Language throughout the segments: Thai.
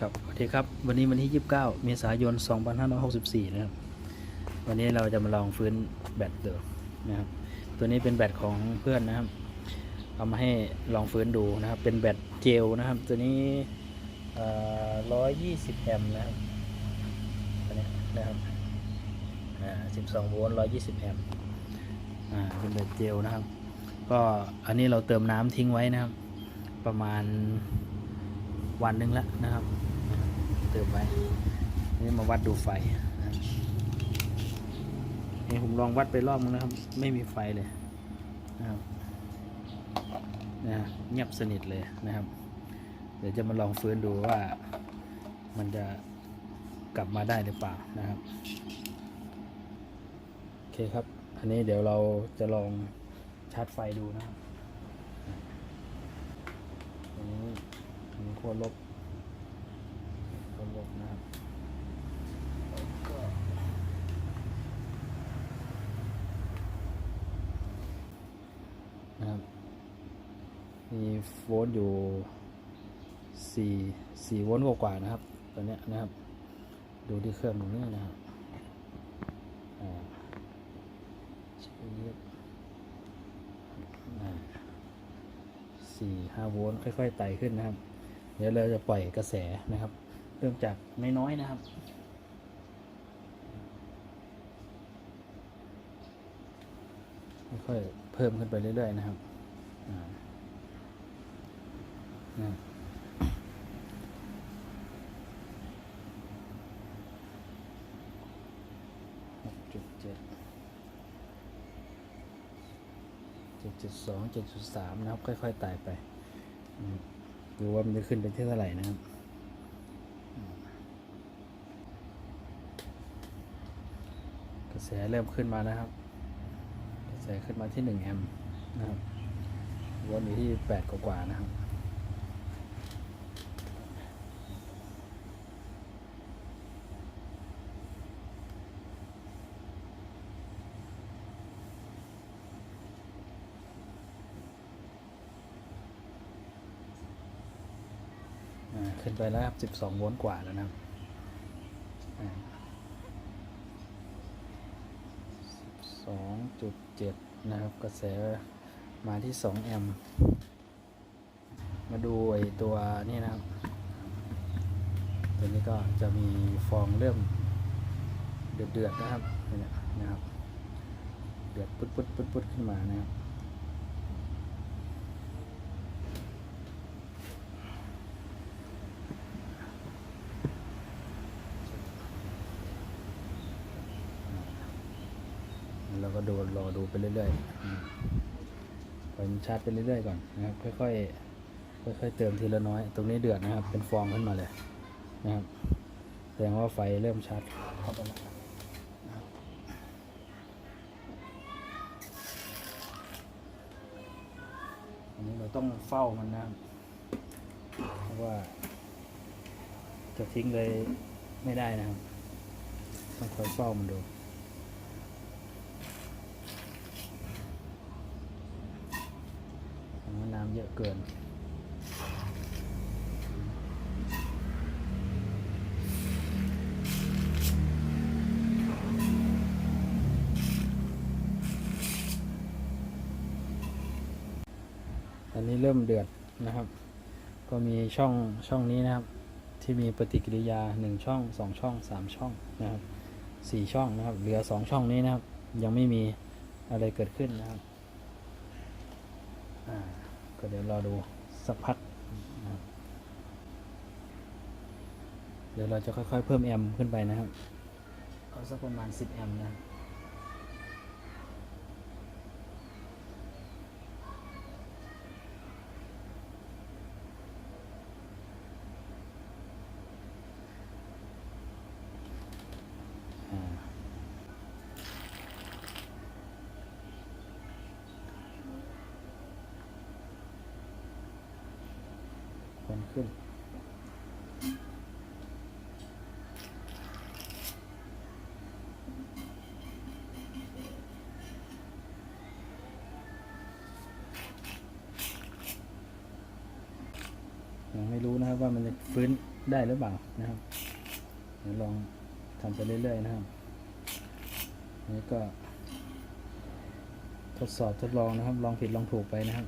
ครับสวัสดีครับ วันนี้วันที่ 29 เมษายน 2564 นะครับ วันนี้เราจะมาลองฟื้นแบตเดูนะครับ ตัวนี้เป็นแบตของเพื่อนนะครับ เอามาให้ลองฟื้นดูนะครับ เป็นแบตเจลนะครับ ตัวนี้เอ่อ120 แอมป์นะครับตัวนี้นะครับอ่า12 โวลต์ 120 แอมป์เป็นแบตเจลนะครับ ก็อันนี้เราเติมน้ำทิ้งไว้นะครับ ประมาณวันหนึ่งแล้วนะครับ เติมไว้ นี่มาวัดดูไฟนี่ผมลองวัดไปรอบนึงนะครับ ไม่มีไฟเลยนะครับนะเงียบสนิทเลยนะครับ เดี๋ยวจะมาลองฟื้นดูว่ามันจะกลับมาได้หรือเปล่านะครับโอเคครับ อันนี้เดี๋ยวเราจะลองชาร์จไฟดูนะครับอันนี้อันนี้ขั้วลบขั้วลบ นะครับนะครับ มีโวลต์อยู่สี่สี่โวลต์กว่าๆนะครับตัวเนี้ยนะครับ ดูที่เครื่องตรงนี้นะครับอ่าสี่ห้าโวลต์ค่อย ๆ ไต่ขึ้นนะครับ เดี๋ยวเราจะปล่อยกระแสนะครับ เริ่มจากน้อยๆนะครับ ค่อยๆเพิ่มขึ้นไปเรื่อยๆนะครับนะครับหกจุดเจ็ดเจ็ดจุดสองเจ็ดจุดสามนะครับ ค่อยๆไต่ไปดูว่ามันจะขึ้นไปเท่าไหร่นะครับอืมก ระแสเริ่มขึ้นมานะครับ กระแสขึ้นมาที่หนึ่งแอมป์นะครับวนอยู่ที่แปดกว่าๆนะครับอ่าขึ้นไปแล้วครับ 12 โวลต์กว่าแล้วนะครับอ่า 12.7 นะครับ กระแสมาที่ 2 แอมป์มาดูไอตัวนี่นะครับ ตัวนี้ก็จะมีฟองเริ่มเดือดๆนะครับเนี่ยนะครับ เดือดปุ๊ดปุ๊ดปุ๊ดปุ๊ดขึ้นมานะครับ เราก็ดูรอดูไปเรื่อยๆอืมปล่อยมันชาร์จไปเรื่อยๆก่อนนะครับ ค่อยๆค่อยๆเติมทีละน้อย ตรงนี้เดือดนะครับ เป็นฟองขึ้นมาเลยนะครับแสดงว่าไฟเริ่มชาร์จเข้าไปแล้วอันนี้เราต้องเฝ้ามันนะครับเพราะว่า จะทิ้งเลยไม่ได้นะครับ ต้องคอยเฝ้ามันดู ผมว่าน้ำ เยอะเกินอันนี้เริ่มเดือดนะครับ ก็มีช่องช่องนี้นะครับ ที่มีปฏิกิริยาหนึ่งช่องสองช่องสามช่องนะครับสี่ช่องนะครับ เหลือสองช่องนี้นะครับ ยังไม่มีอะไรเกิดขึ้นนะครับ อ่า ก็เดี๋ยวรอดูสักพักนะครับเดี๋ยวเราจะค่อยๆ เพิ่มแอมป์ขึ้นไปนะครับเอาสักประมาณ 10 แอมป์นะครับอ่าควัน ขึ้น ยังไม่รู้นะครับว่ามันจะฟื้นได้หรือเปล่านะครับเดี๋ยวลองทำไปเรื่อยๆนะครับนนี้ก็ ทดสอบทดลองนะครับ ลองผิดลองถูกไปนะครับ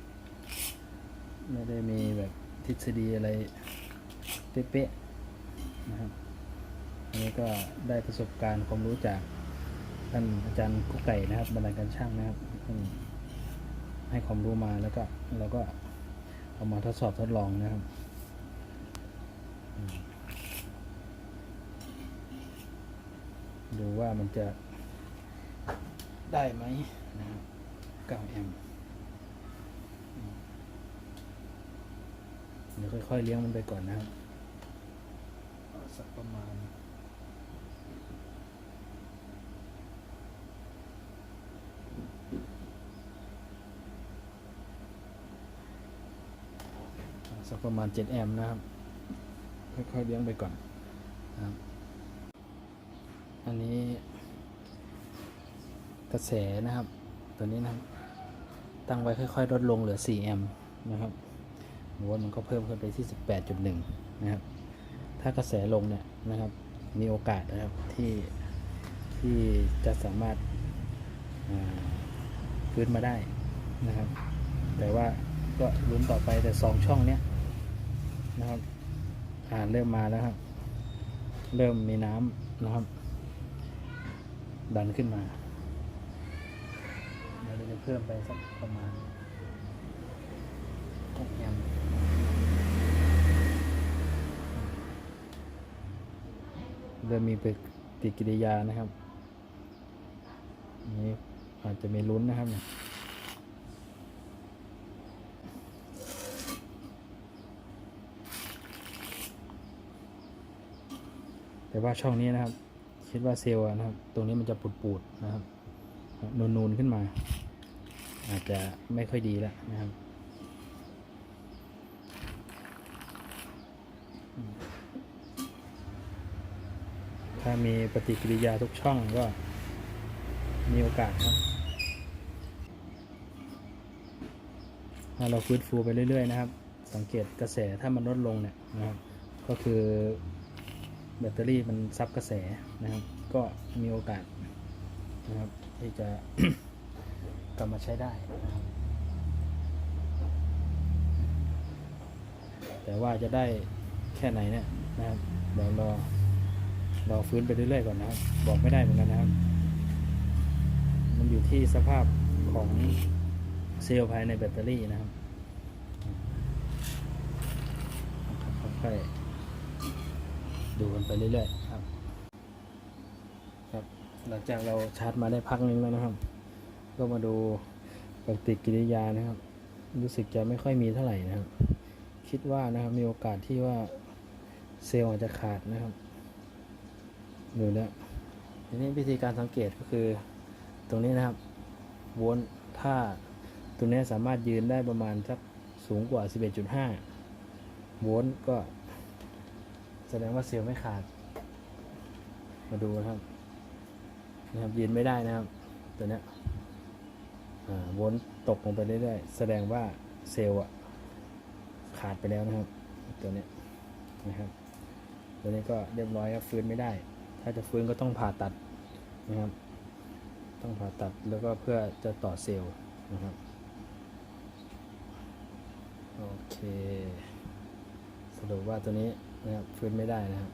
ไม่ได้มีแบบ ทฤษฎีอะไรเป๊ะๆนะครับอันนี้ก็ได้ประสบการณ์ความรู้จากท่านอาจารย์กุ๊กไก่นะครับบรรดาการช่างนะครับท่านให้ความรู้มาแล้วก็เราก็เอามาทดสอบทดลองนะครับดูว่ามันจะได้ไหมนะครับ9แอมป์อืมเดี๋ยวค่อยๆเลี้ยงมันไปก่อนนะครับเอาสักประมาณสักประมาณ 7 แอมป์นะครับ ค่อยๆเลี้ยงไปก่อนนะครับอันนี้ กระแสนะครับ ตัวนี้นะครับ ตั้งไว้ค่อยๆลดลงเหลือ 4 แอมป์นะครับ โวลต์มันก็เพิ่มขึ้นไปที่ 18.1 นะครับ ถ้ากระแสลงเนี่ยนะครับมีโอกาสนะครับที่ที่จะสามารถฟื้นมาได้นะครับ แต่ว่าก็ลุ้นต่อไปแต่สองช่องเนี้ยนะครับอ่านเริ่มมาแล้วครับ เริ่มมีน้ำนะครับ ดันขึ้นมาเดี๋ยวเราจะเพิ่มไปสักประมาณ6แอมป์ เริ่มมีปฏิกิริยานะครับนี้อาจจะมีลุ้นนะครับเนี่ยแต่ว่าช่องนี้นะครับ คิดว่าเซลล์นะครับ ตรงนี้มันจะปูดๆนะครับนูนๆขึ้นมา อาจจะไม่ค่อยดีแล้วนะครับ ถ้ามีปฏิกิริยาทุกช่องก็มีโอกาสครับถ้าเราฟื้นฟูไปเรื่อยๆนะครับ สังเกตกระแสถ้ามันลดลงเนี่ยนะครับ ก็คือแบตเตอรี่มันซับกระแสนะครับ ก็มีโอกาสนะครับที่จะกลับมาใช้ได้นะครับแต่ว่าจะได้แค่ไหนเนี่ยนะครับเดี๋ยวรอ รอฟื้นไปเรื่อยๆก่อนนะครับ บอกไม่ได้เหมือนกันนะครับ มันอยู่ที่สภาพของเซลล์ภายในแบตเตอรี่นะครับค่อยๆดูกันไปเรื่อยๆครับครับ หลังจากเราชาร์จมาได้พักหนึงแล้วนะครับ ก็มาดูปฏิกิริยานะครับ รู้สึกจะไม่ค่อยมีเท่าไหร่นะครับ คิดว่านะครับมีโอกาสที่ว่าเซลล์อาจจะขาดนะครับ ดูแล้วทีนี้วิธีการสังเกตก็คือ ตรงนี้นะครับโวลต์ถ้าตรงนี้สามารถยืนได้ประมาณสักสูงกว่า 11.5 โวลต์ก็แสดงว่าเซลล์ไม่ขาด มาดูนะครับนะครับยืนไม่ได้นะครับ ตัวนี้ยอ่าวนตกลงไปเรื่อยๆแสดงว่าเซลล์อะขาดไปแล้วนะครับ ตัวนี้นะครับ ตัวนี้ก็เรียบร้อยครับฟื้นไม่ได้ ถ้าจะฟื้นก็ต้องผ่าตัดนะครับ ต้องผ่าตัดแล้วก็เพื่อจะต่อเซลล์นะครับ โอเค สรุปว่าตัวนี้นะครับฟื้นไม่ได้นะครับ